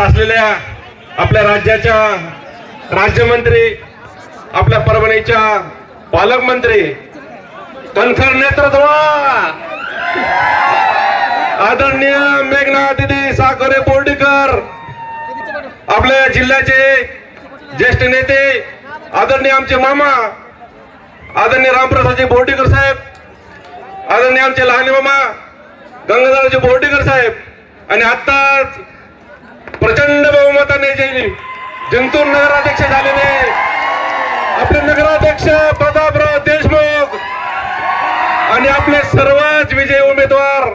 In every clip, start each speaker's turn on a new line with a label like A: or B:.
A: असलेल्या आपल्या राज्याच्या राज्यमंत्री आपल्या परभणीच्या पालकमंत्री कणखर नेतृत्व आदरणीय मेघना दिदी साखरे बोर्डीकर आपल्या जिल्ह्याचे ज्येष्ठ नेते आदरणीय आमचे मामा आदरणीय रामप्रसादजी बोर्डीकर साहेब आदरणीय आमचे लहाने मामा गंगाधरजी बोर्डीकर साहेब आणि आत्ताच प्रचंड बहुमताने जे जिंतूर नगराध्यक्ष झालेले आपले नगराध्यक्ष प्रतापराव देशमुख आणि आपले सर्वच विजय उमेदवार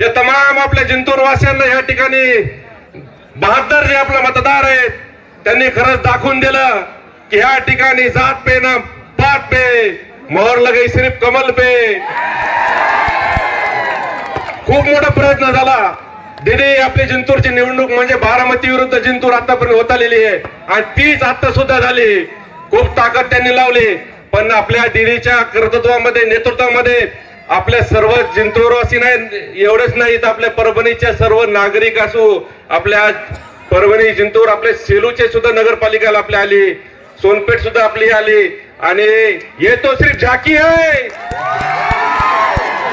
A: हे तमाम आपल्या जिंतूर वासियांना या ठिकाणी बहादर जे आपले मतदार आहेत त्यांनी खरंच दाखवून दिलं की ह्या ठिकाणी जात पे ना पात पे मोहर लगे सिर्फ कमल पे. खूप मोठा प्रयत्न झाला. दिदी आपली जिंतूरची निवडणूक म्हणजे बारामती विरुद्ध जिंतूर आतापर्यंत होत आलेली आहे. आणि तीच आता सुद्धा झाली. खूप ताकद त्यांनी लावली. पण आपल्या दिदीच्या कर्तृत्वामध्ये नेतृत्वामध्ये आपल्या सर्व जिंतूरवासी नाही एवढंच नाही तर आपल्या परभणीच्या सर्व नागरिक असू आपल्या परभणी जिंतूर आपले सेलूचे सुद्धा नगरपालिका आपल्या आली. सोनपेठ सुद्धा आपली आली. आणि ये तो सिर्फ झाकी आहे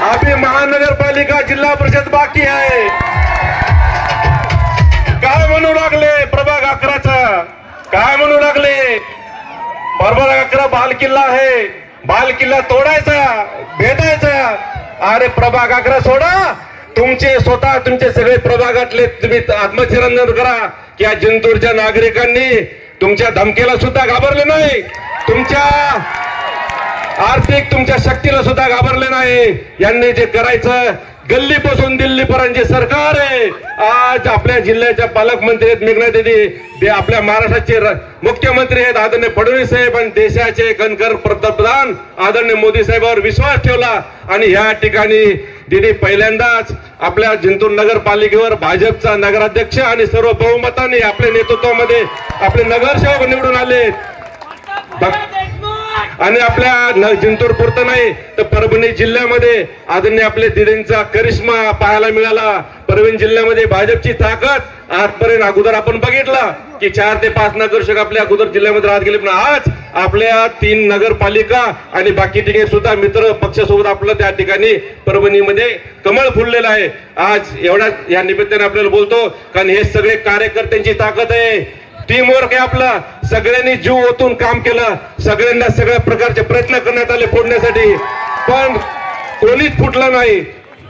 A: अभी महानगरपालिका जिल्हा परिषद बाकी आहे काय म्हणू लागले? प्रभाग अकराचा. काय म्हणू लागले? प्रभाग अकरा बाल किल्ला आहे. बाल किल्ला तोडायचा भेटायचा. अरे प्रभाग अकरा सोडा. तुमचे स्वतः तुमचे सगळे प्रभागातले तुम्ही आत्मचिरंजन करा. की या जिंतूरच्या नागरिकांनी तुमच्या धमकीला सुद्धा घाबरले नाही. तुमच्या आर्थिक तुमच्या शक्तीला सुद्धा घाबरले नाही. यांनी जे करायचं गल्लीपासून दिल्लीपर्यंत जे सरकार आहे. आज आपल्या जिल्ह्याच्या पालकमंत्री आहेत मेघना दिदी. ते आपल्या महाराष्ट्राचे मुख्यमंत्री आहेत आदरणीय फडणवीस साहेब आणि देशाचे कणकर पंतप्रधान आदरणीय मोदी साहेबांवर विश्वास ठेवला. आणि या ठिकाणी दिदी पहिल्यांदाच आपल्या जिंतूर नगरपालिकेवर भाजपचा नगराध्यक्ष आणि सर्व बहुमताने आपल्या नेतृत्वामध्ये आपले नगरसेवक निवडून आले आणि आपल्या जिंतूर पुरतं नाही तर परभणी जिल्ह्यामध्ये आदरणीय आपले दिदींचा करिश्मा पाहायला मिळाला. परभणी जिल्ह्यामध्ये भाजपची ताकद आजपर्यंत अगोदर आपण बघितलं की चार ते पाच नगरसेवक आपल्या अगोदर जिल्ह्यामध्ये राहत गेले. पण आज आपल्या तीन नगरपालिका आणि बाकी ठिकाणी सुद्धा मित्र पक्षासोबत आपलं त्या ठिकाणी परभणीमध्ये कमळ फुललेलं आहे. आज एवढ्या या निमित्ताने आपल्याला बोलतो कारण हे सगळे कार्यकर्त्यांची ताकद आहे. टीम वर्क आहे आपला. सगळ्यांनी जीव ओतून काम केलं. सगळ्यांना सगळ्या प्रकारचे प्रयत्न करण्यात आले फोडण्यासाठी. पण कोणीच फुटला नाही.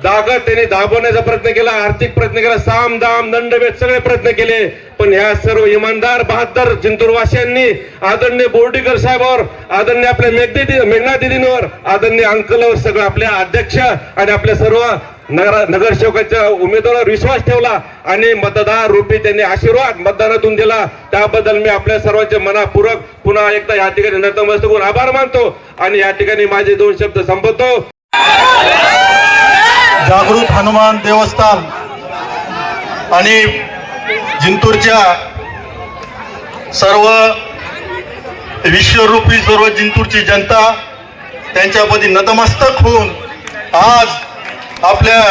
A: जागा त्यांनी दाबवण्याचा प्रयत्न केला आर्थिक प्रयत्न केला साम दाम दंडभेद सगळे प्रयत्न केले. पण ह्या सर्व इमानदार बहादर जिंतूरवासियांनी आदरणीय बोर्डीकर साहेबांवर आदरणीय आपल्या मेघदी मेघना दिदींवर आदरणीय अंकलवर सगळं आपल्या अध्यक्ष आणि आपल्या सर्व नगर नगरसेवकाच्या उमेदवारावर विश्वास ठेवला आणि मतदार रूपी त्यांनी आशीर्वाद मतदानातून दिला. त्याबद्दल मी आपल्या सर्वांचे मनापूर्वक पुन्हा एकदा या ठिकाणी नतमस्तक होऊन आभार मानतो आणि या ठिकाणी माझे दोन शब्द संपवतो.
B: जागृत हनुमान देवस्थान आणि जिंतूरच्या सर्व विश्वरूपी सर्व जिंतूरची जनता त्यांच्याप्रती नतमस्तक होऊन आज आपल्या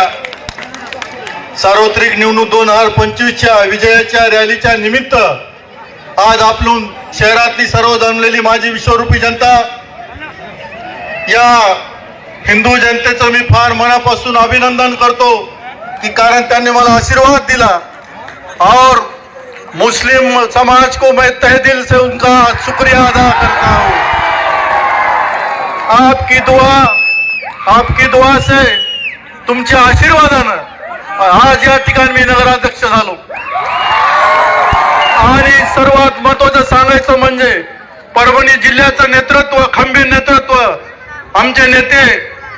B: सार्वत्रिक निवडणूक दोन हजार पंचवीसच्या विजयाच्या रॅलीच्या निमित्त आज आपलून शहरातली सर्व जमलेली माझी विश्वरूपी जनता या हिंदू जनतेचं मी फार मनापासून अभिनंदन करतो की कारण त्यांनी मला आशीर्वाद दिला. और मुस्लिम समाज को मैं तहे दिल से उनका शुक्रिया अदा करता हूँ। आपकी दुआ आपकी दुआ से तुमच्या आशीर्वादानं आज या ठिकाणी मी नगराध्यक्ष झालो. आणि सर्वात महत्वाचं सांगायचं म्हणजे परभणी जिल्ह्याचं नेतृत्व खंबीर नेतृत्व आमचे नेते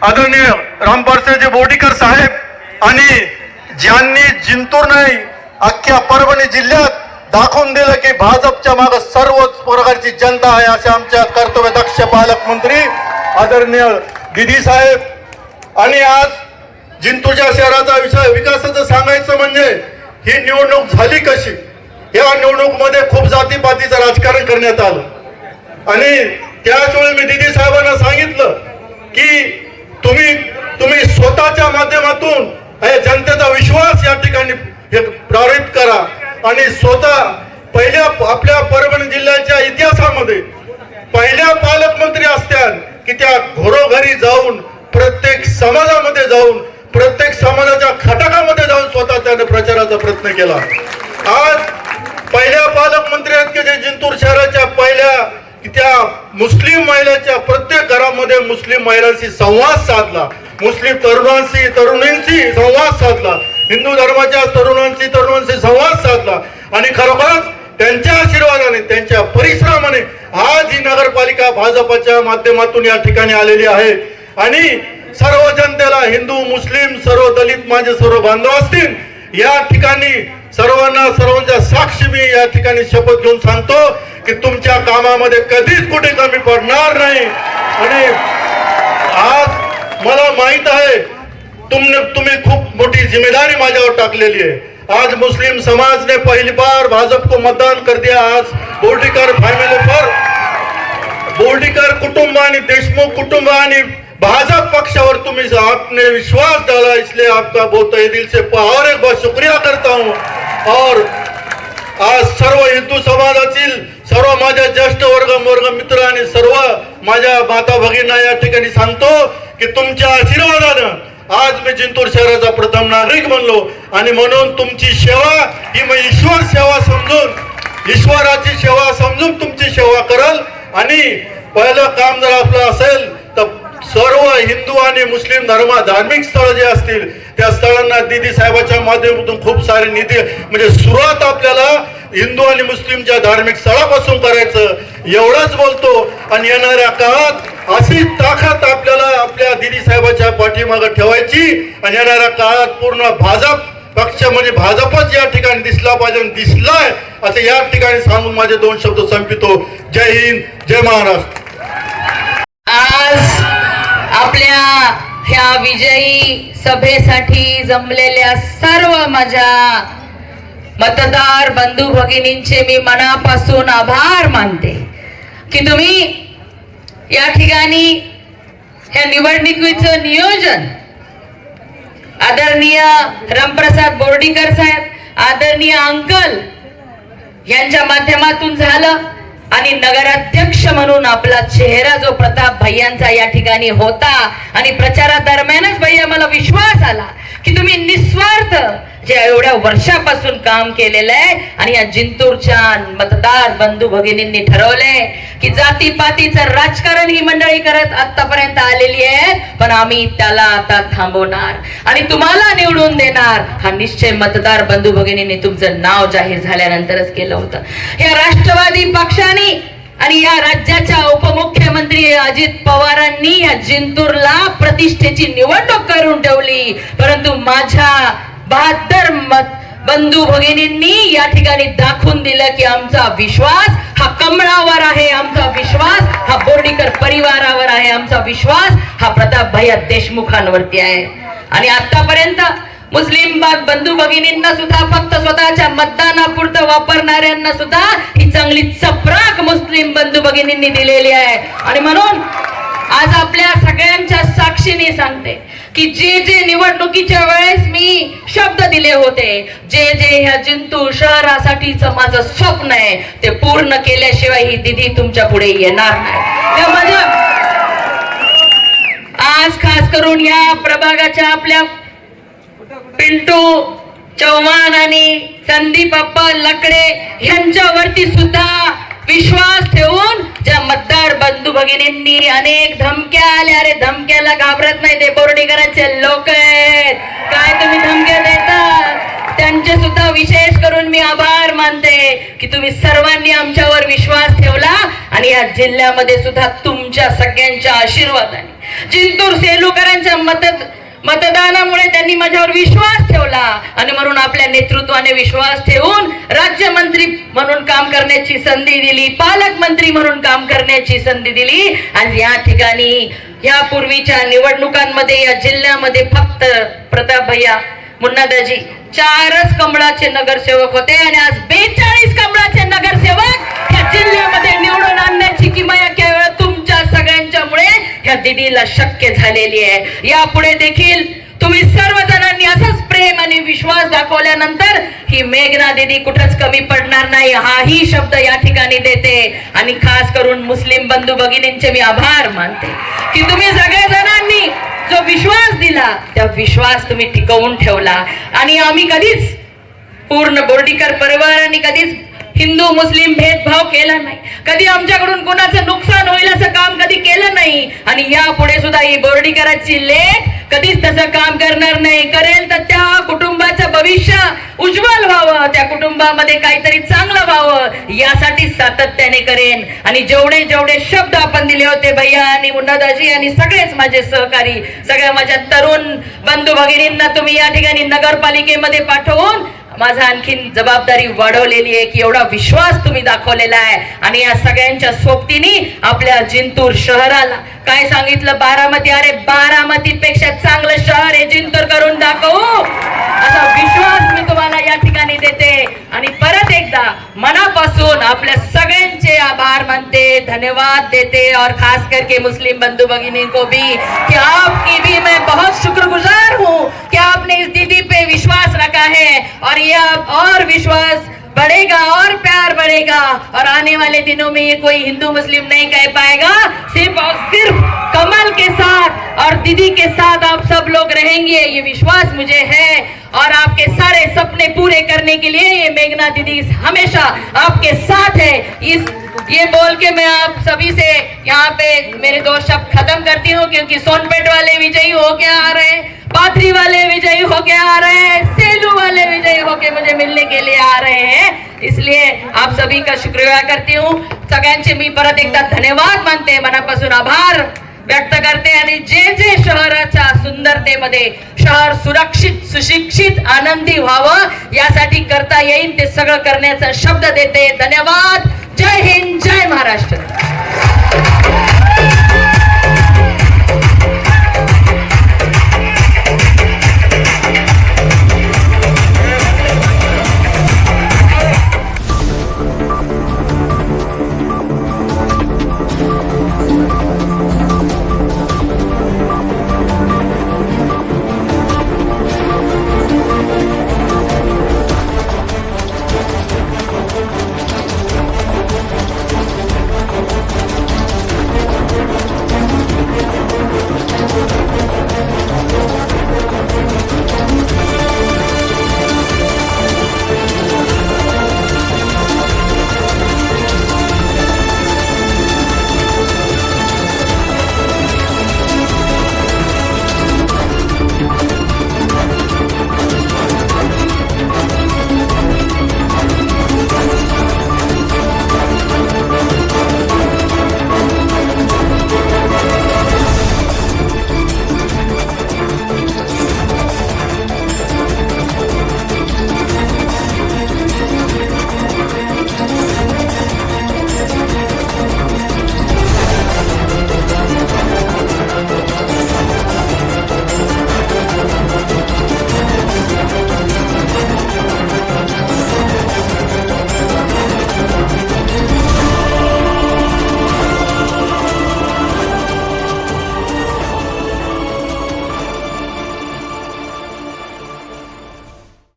B: आदरणीय रामपारसेजी बोर्डीकर साहेब आणि ज्यांनी जिंतूर नाही अख्ख्या परभणी जिल्ह्यात दाखवून दिलं की भाजपच्या मागे सर्वच प्रकारची जनता आहे असे आमच्या कर्तव्यदक्ष पालकमंत्री आदरणीय दिदी साहेब. आणि आज जिंतूच्या शहराचा विषय विकासाचं सांगायचं म्हणजे ही निवडणूक झाली कशी? या निवडणूकमध्ये खूप जातीपातीचं राजकारण करण्यात आलं. आणि त्याच वेळी मी दिदी साहेबांना सांगितलं की तुम्ही तुम्ही स्वतःच्या माध्यमातून हे जनतेचा विश्वास या ठिकाणी हे प्रारित करा. आणि स्वतः पहिल्या आपल्या परभणी जिल्ह्याच्या इतिहासामध्ये पहिल्या पालकमंत्री असत्या की त्या घरोघरी जाऊन प्रत्येक समाजामध्ये जाऊन प्रत्येक समाजाच्या खटकामध्ये जाऊन स्वतः त्याने प्रचाराचा प्रयत्न केला. आज पहिल्या पालकमंत्री आहेत की जे जिंतूर शहराच्या पहिल्या त्या मुस्लिम महिलाच्या प्रत्येक घरामध्ये मुस्लिम महिलांशी संवाद साधला. मुस्लिम तरुणांशी तरुणींशी संवाद साधला. हिंदू धर्माच्या तरुणांशी तरुणांशी संवाद साधला. आणि खरोखरच त्यांच्या आशीर्वादाने त्यांच्या परिश्रमाने आज ही नगरपालिका भाजपच्या माध्यमातून या ठिकाणी आलेली आहे. आणि सर्व जनतेला हिंदू मुस्लिम सर्व दलित माझे सर्व बांधव असतील या ठिकाणी सर्वांना सर्वांच्या साक्षी मी या ठिकाणी शपथ घेऊन सांगतो की तुमच्या कामामध्ये कधीच कुठे कमी पडणार नाही. आणि आज मला माहीत आहे तुमने तुम्ही खूप मोठी जिम्मेदारी माझ्यावर टाकलेली आहे. आज मुस्लिम समाज ने पहली बार भाजप को मतदान कर दिया. आज बोर्डीकर फॅमिली पर बोर्डीकर कुटुंब आणि देशमुख कुटुंब आणि भाजप पक्षावर तुम्ही आपने विश्वास डाला इसलिए आपका बहुत दिल से और एक बार शुक्रिया करता हूँ। और आज सर्व हिंदू समाजातील सर्व माझ्या ज्येष्ठ वर्ग वर्ग मित्र आणि सर्व माझ्या माता भगिनींना या ठिकाणी सांगतो की तुमच्या आशीर्वादानं आज मी जिंतूर शहराचा प्रथम नागरिक बनलो. आणि म्हणून तुमची सेवा ही मी ईश्वर सेवा समजून ईश्वराची सेवा समजून तुमची सेवा करल. आणि पहिलं काम जर आपलं असेल सर्व हिंदू आणि मुस्लिम धर्म धार्मिक स्थळ जे असतील त्या स्थळांना दिदी साहेबाच्या माध्यमातून खूप सारे निधी म्हणजे सुरुवात आपल्याला हिंदू आणि मुस्लिमच्या धार्मिक स्थळापासून करायचं एवढंच बोलतो. आणि येणाऱ्या काळात अशी ताकद आपल्याला आपल्या दिदी साहेबाच्या पाठीमागे ठेवायची. आणि येणाऱ्या काळात पूर्ण भाजप पक्ष म्हणजे भाजपच या ठिकाणी दिसला पाहिजे दिसलाय असं या ठिकाणी सांगून माझे दोन शब्द संपितो. जय हिंद जय महाराष्ट्र.
C: आपल्या ह्या विजयी सभेसाठी जमलेल्या सर्व माझ्या मतदार बंधू भगिनींचे मी मनापासून आभार मानते की तुम्ही या ठिकाणी ह्या निवडणुकीचं नियोजन आदरणीय रामप्रसाद बोर्डीकर साहेब आदरणीय अंकल यांच्या माध्यमातून झालं. आणि नगराध्यक्ष म्हणून आपला चेहरा जो प्रताप भैयांचा या ठिकाणी होता आणि प्रचारा दरम्यानच भैया मला विश्वास आला की तुम्ही निस्वार्थ जे एवढ्या वर्षापासून काम केलेलं आहे आणि या जिंतूरच्या मतदार बंधू भगिनींनी ठरवलंय की जातीपातीचं राजकारण ही मंडळी करत आतापर्यंत आलेली आहे पण आम्ही त्याला आता थांबवणार. आणि तुम्हाला निवडून देणार. हा निश्चय मतदार बंधू भगिनींनी तुमचं नाव जाहीर झाल्यानंतरच केलं होतं. या राष्ट्रवादी पक्षाने आणि या राज्याच्या उपमुख्यमंत्री अजित पवारांनी या जिंतूरला प्रतिष्ठेची निवडणूक करून ठेवली. परंतु माझ्या बहात्तर बंधू भगिनींनी या ठिकाणी दाखवून दिलं की आमचा विश्वास हा कमळावर आहे आमचा विश्वास हा बोर्डीकर परिवारावर आहे आमचा विश्वास हा प्रताप भैया देशमुखांवरती आहे. आणि आतापर्यंत मुस्लिम बाग बंधू भगिनींना सुद्धा फक्त स्वतःच्या मतदानापुरतं वापरणाऱ्यांना सुद्धा ही चांगली चपराक मुस्लिम बंधू भगिनींनी दिलेली आहे. आणि म्हणून आज आपल्या सगळ्यांच्या साक्षीने सांगते की जे जे निवडणुकीच्या वेळेस मी शब्द दिले होते जे जे ह्या जिंतूर शहरासाठीच माझं स्वप्न आहे ते पूर्ण केल्याशिवाय ही दिदी तुमच्यापुढे येणार नाही. आज खास करून या प्रभागाच्या आपल्या पिंटू चव्हाण आणि संदीप अप्पा लकडे यांच्यावरती सुद्धा विश्वास ठेवून ज्या मतदार बंधू भगिनींनी अनेक धमक्या आल्या अरे धमक्याला घाबरत नाही ते बोर्डीकरांचे लोक आहेत. काय तुम्ही धमक्या देता त्यांचे सुद्धा विशेष करून मी आभार मानते की तुम्ही सर्वांनी आमच्यावर विश्वास ठेवला आणि या जिल्ह्यामध्ये सुद्धा तुमच्या सगळ्यांच्या आशीर्वादाने. जिंतूर सेलूकरांच्या मत मतदानामुळे त्यांनी माझ्यावर विश्वास आणि म्हणून आपल्या नेतृत्वाने विश्वास ठेवून राज्यमंत्री म्हणून काम करण्याची संधी दिली पालकमंत्री म्हणून काम करण्याची संधी दिली. आज या ठिकाणी या पूर्वीच्या निवडणुकांमध्ये या जिल्ह्यामध्ये फक्त प्रताप भैया मुन्नादाजी चारच कमळाचे नगरसेवक होते आणि आज बेचाळीस कमळाचे नगरसेवक या जिल्ह्यामध्ये निवडून आणण्याची किमया केवळ तुमच्या सगळ्यांच्यामुळे ह्या दिदीला शक्य झालेली आहे. यापुढे देखील तुम्ही विश्वास दाखवल्यानंतर ही मेघना दिदी कुठंच कमी पडणार नाही. हाही शब्द या ठिकाणी देते. आणि खास करून मुस्लिम बंधू भगिनींचे मी आभार मानते. की तुम्ही सगळ्या जणांनी जो विश्वास दिला त्या विश्वास तुम्ही टिकवून ठेवला. आणि आम्ही कधीच पूर्ण बोर्डीकर परिवारांनी कधीच हिंदू मुस्लिम भेदभाव केला नाही. कधी आमच्याकडून कोणाचं नुकसान होईल असं काम कधी केलं नाही. आणि यापुढे सुद्धा ही बोर्डीकरांची लेख कधीच तसं काम करणार नाही. करेल तर त्या कुटुंबाचं भविष्य उज्ज्वल व्हावं. त्या कुटुंबामध्ये काहीतरी चांगलं व्हावं. यासाठी सातत्याने करेन. आणि जेवढे जेवढे शब्द आपण दिले होते भैया आणि मुन्नादाजी आणि सगळेच माझे सहकारी सगळ्या माझ्या तरुण बंधू भगिनींना तुम्ही या ठिकाणी नगरपालिकेमध्ये पाठवून माझा आणखीन जबाबदारी वाढवलेली आहे की एवढा विश्वास तुम्ही दाखवलेला आहे. आणि या सगळ्यांच्या सोबतीने आपल्या जिंतूर शहराला काय सांगितलं? बारामती अरे बारामती पेक्षा चांगलं शहर हे जिंतूर करून दाखवू. असा विश्वास मी तुम्हाला या ठिकाणी देते. आणि परत एकदा मनापासून आपल्या सगळ्यांचे आभार मानते धन्यवाद देते. और खास करके मुस्लिम बंधु भगिनी को भी कि आपकी भी मैं बहुत शुक्रगुजार हूँ कि आपने इस दीदी पे विश्वास रखा है। और ये अब और विश्वास बढ़ेगा, और प्यार बढ़ेगा, और आने वाले दिनों में ये कोई हिंदू मुस्लिम नहीं कह पाएगा। सिर्फ़ और सिर्फ़ कमल के साथ और दीदी के साथ आप सब लोग रहेंगे, ये विश्वास मुझे है। और आपके सारे सपने पूरे करने के लिए ये मेघना दीदी हमेशा आपके साथ है। इस, ये बोल के मैं आप सभी से यहाँ पे मेरे दो शब्द खत्म करती हूँ, क्योंकि सोनपेट वाले विजयी हो होके आ रहे हैं। पाथरी वाले विजयी होके आ रहे हैं सेलू वाले विजयी होके मुझे मिलने के लिए आ रहे हैं। इसलिए आप सभी का शुक्रिया करती हूँ। सगळ्यांचे मी परत एकदा धन्यवाद मानते मनापासून आभार व्यक्त करते आणि जे जे शहराच्या सुंदरतेमध्ये शहर सुरक्षित सुशिक्षित आनंदी व्हावं यासाठी करता येईल ते सगळं करण्याचा शब्द देते. धन्यवाद. जय हिंद. जय महाराष्ट्र.